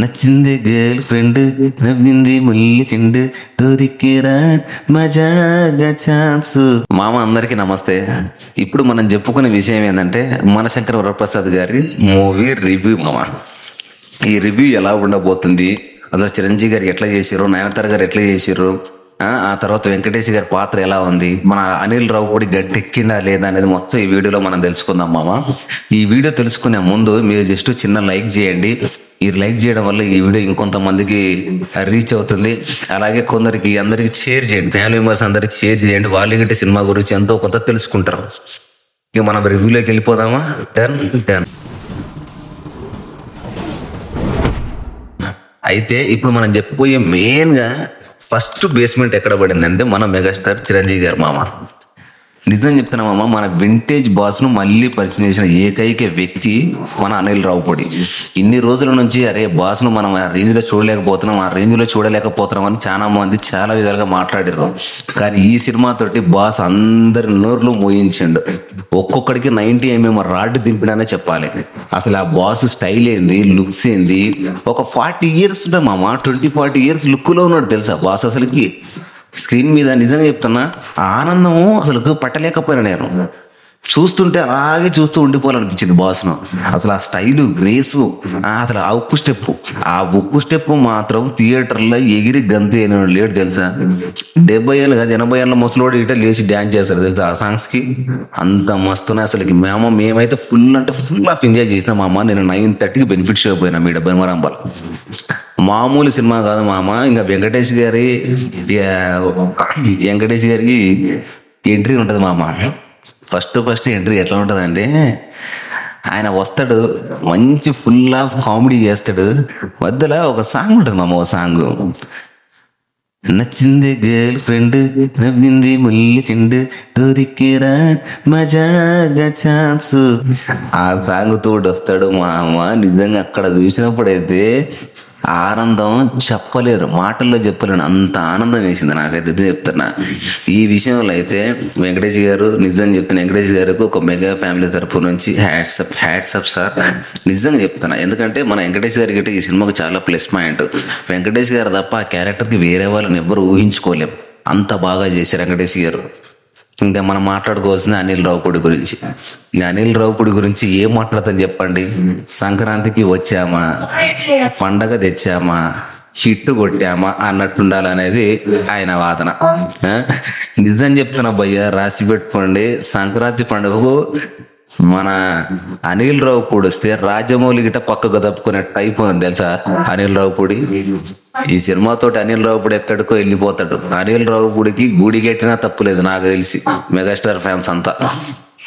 నచ్చింది girl friend నవ్వింది ముల్లి చిండు. దొరికిరా మజాగా chance మామ అందరికీ నమస్తే. ఇప్పుడు మనం చెప్పుకునే విషయం ఏంటంటే మనశంకర వరప్రసాద్ గారి మూవీ రివ్యూ మామ. ఈ రివ్యూ ఎలా ఉండబోతుంది? అసలు చిరంజీవి గారు ఎట్లా చేసారు నయనతార గారు ఎట్లా చేసారు ఆ తర్వాత వెంకటేష్ గారి పాత్ర ఎలా ఉంది? మన అనిల్ రావు కూడా గట్టెక్కిందా లేదా అనేది మొత్తం ఈ వీడియోలో మనం తెలుసుకుందాం మామ. ఈ వీడియో తెలుసుకునే ముందు మీరు జస్ట్ చిన్న లైక్ చేయండి. ఈ లైక్ చేయడం వల్ల ఈ వీడియో ఇంకొంతమందికి రీచ్ అవుతుంది. అలాగే కొందరికి అందరికి షేర్ చేయండి. ఫ్యామిలీ మెంబర్స్ అందరికి షేర్ చేయండి. వాళ్ళు గట్టి సినిమా గురించి ఎంతో కొంత తెలుసుకుంటారు. ఇక మనం రివ్యూలోకి వెళ్ళిపోదామా? డన్ డన్ అయితే ఇప్పుడు మనం చెప్పబోయే మెయిన్గా ఫస్ట్ బేస్మెంట్ ఎక్కడ పడిందంటే మన మెగాస్టార్ చిరంజీవి గారు మామ. నిజం చెప్తున్నామమ్మా మన వింటేజ్ బాస్ను మళ్ళీ పరిచయం చేసిన ఏకైక వ్యక్తి మన అనిల్ రావుపూడి. ఇన్ని రోజుల నుంచి అరే బాస్ను మనం ఆ రేంజ్లో చూడలేకపోతున్నాం ఆ రేంజ్లో చూడలేకపోతున్నాం అని చాలా మంది చాలా విధాలుగా మాట్లాడారు కానీ ఈ సినిమాతోటి బాస్ అందరి నోర్లు మోయించిండు. ఒక్కొక్కడికి నైంటీ ఎంఎం రాడ్ దింపినానే చెప్పాలి. అసలు ఆ బాస్ స్టైల్ ఏంది లుక్స్ ఏంది? ఒక ఫార్టీ ఇయర్స్ ఉంటే మామ ట్వంటీ ఫార్టీ ఇయర్స్ లుక్లో ఉన్నాడు తెలుసా బాస్ అసలుకి? స్క్రీన్ మీద నిజంగా చెప్తున్నా ఆనందము అసలు పట్టలేకపోయినా నేను. చూస్తుంటే అలాగే చూస్తూ ఉండిపోవాలనిపించింది బాస్ను. అసలు ఆ స్టైలు గ్రేసు అసలు ఆ ఉక్కు స్టెప్ ఆ ఉక్కు స్టెప్ మాత్రం థియేటర్లో ఎగిరి గంతు అయిన లేడు తెలుసా? డెబ్బై ఏళ్ళు కాదు ఎనభై ఏళ్ళ ముసలోడు ఇట లేచి డ్యాన్స్ చేస్తారు తెలుసా ఆ సాంగ్స్కి? అంత మస్తున్నాయి అసలుకి. మేము మేమైతే ఫుల్ అంటే ఫుల్ ఆఫ్ ఎంజాయ్ చేసినాం మా అమ్మ. నేను నైన్ థర్టీకి బెనిఫిట్ షో పోయినా మీ డెబ్బై మరంబాల మామూలు సినిమా కాదు మామ. ఇంకా వెంకటేష్ గారి వెంకటేష్ గారికి ఎంట్రీ ఉంటుంది మామ. ఫస్ట్ ఫస్ట్ ఎంట్రీ ఎట్లా ఉంటుందంటే ఆయన వస్తాడు మంచి ఫుల్ ఆఫ్ కామెడీ చేస్తాడు. మధ్యలో ఒక సాంగ్ ఉంటుంది మామ ఒక సాంగ్. నచ్చింది గర్ల్ ఫ్రెండ్ నవ్వింది ముల్లి చిండు దొరికిరా మజాగా ఛాన్స్. ఆ సాంగ్ తోడు వస్తాడు మా అమ్మ నిజంగా అక్కడ చూసినప్పుడైతే ఆనందం చెప్పలేరు మాటల్లో చెప్పలేను. అంత ఆనందం వేసింది నాకైతే ఇది చెప్తున్నా. ఈ విషయంలో అయితే వెంకటేష్ గారు నిజం చెప్తున్నా వెంకటేష్ గారికి ఒక మెగా ఫ్యామిలీ తరపు నుంచి హ్యాట్సప్ హ్యాట్సప్ సార్. నిజంగా చెప్తున్నా. ఎందుకంటే మన వెంకటేష్ గారికి ఈ సినిమాకు చాలా ప్లస్ పాయింట్. వెంకటేష్ గారు తప్ప ఆ క్యారెక్టర్కి వేరే వాళ్ళని ఎవ్వరు ఊహించుకోలేం. అంత బాగా చేశారు వెంకటేష్ గారు. ఇంకా మనం మాట్లాడుకోవాల్సింది అనిల్ రావుపూడి గురించి. అనిల్ రావుపూడి గురించి ఏం మాట్లాడతాం చెప్పండి? సంక్రాంతికి వచ్చామా? పండగ తెచ్చామా? హిట్ కొట్టామా? అన్నట్టుండాలనేది ఆయన వాదన. నిజం చెప్తున్నా భయ్య రాసి పెట్టుకోండి. సంక్రాంతి పండుగకు మన అనిల్ రావుపూడి వస్తే రాజమౌళి గిట్ట పక్కకు తప్పుకునే టైప్ ఉంది తెలుసా? అనిల్ రావుపూడి. ఈ సినిమాతోటి అనిల్ రావుపూడి ఎక్కడికో వెళ్ళిపోతాడు. అనిల్ రావుపూడికి గుడి కట్టినా తప్పులేదు నాకు తెలిసి. మెగాస్టార్ ఫ్యాన్స్ అంతా.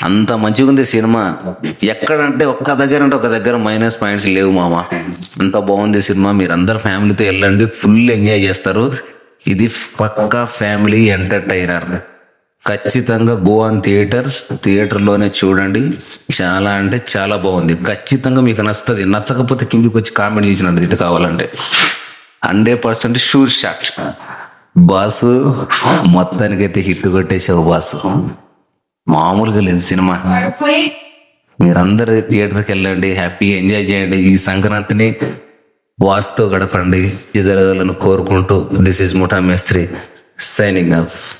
అంత మంచిగా ఉంది సినిమా. ఎక్కడంటే ఒక్క దగ్గర అంటే ఒక దగ్గర మైనస్ పాయింట్స్ లేవు మామ. అంత బాగుంది సినిమా. మీరందరు ఫ్యామిలీతో వెళ్ళండి. ఫుల్ ఎంజాయ్ చేస్తారు. ఇది పక్కా ఫ్యామిలీ ఎంటర్టైనర్. ఖచ్చితంగా గోవాన్ థియేటర్స్ థియేటర్లోనే చూడండి. చాలా అంటే చాలా బాగుంది. ఖచ్చితంగా మీకు నచ్చుతుంది. నచ్చకపోతే కిందికి వచ్చి కామెంట్ చేసినట్టు ఇటు కావాలంటే. Hundred percent sure shot. Boss మొత్తానికైతే హిట్ కొట్టేసావు బాసు. మామూలుగా లేదు సినిమా. మీరందరూ థియేటర్కి వెళ్ళండి హ్యాపీగా ఎంజాయ్ చేయండి. ఈ సంక్రాంతిని వాసుతో గడపండి. జరగాలని కోరుకుంటూ దిస్ ఇస్ ముఠా మేస్త్రి సైనింగ్ ఆఫ్.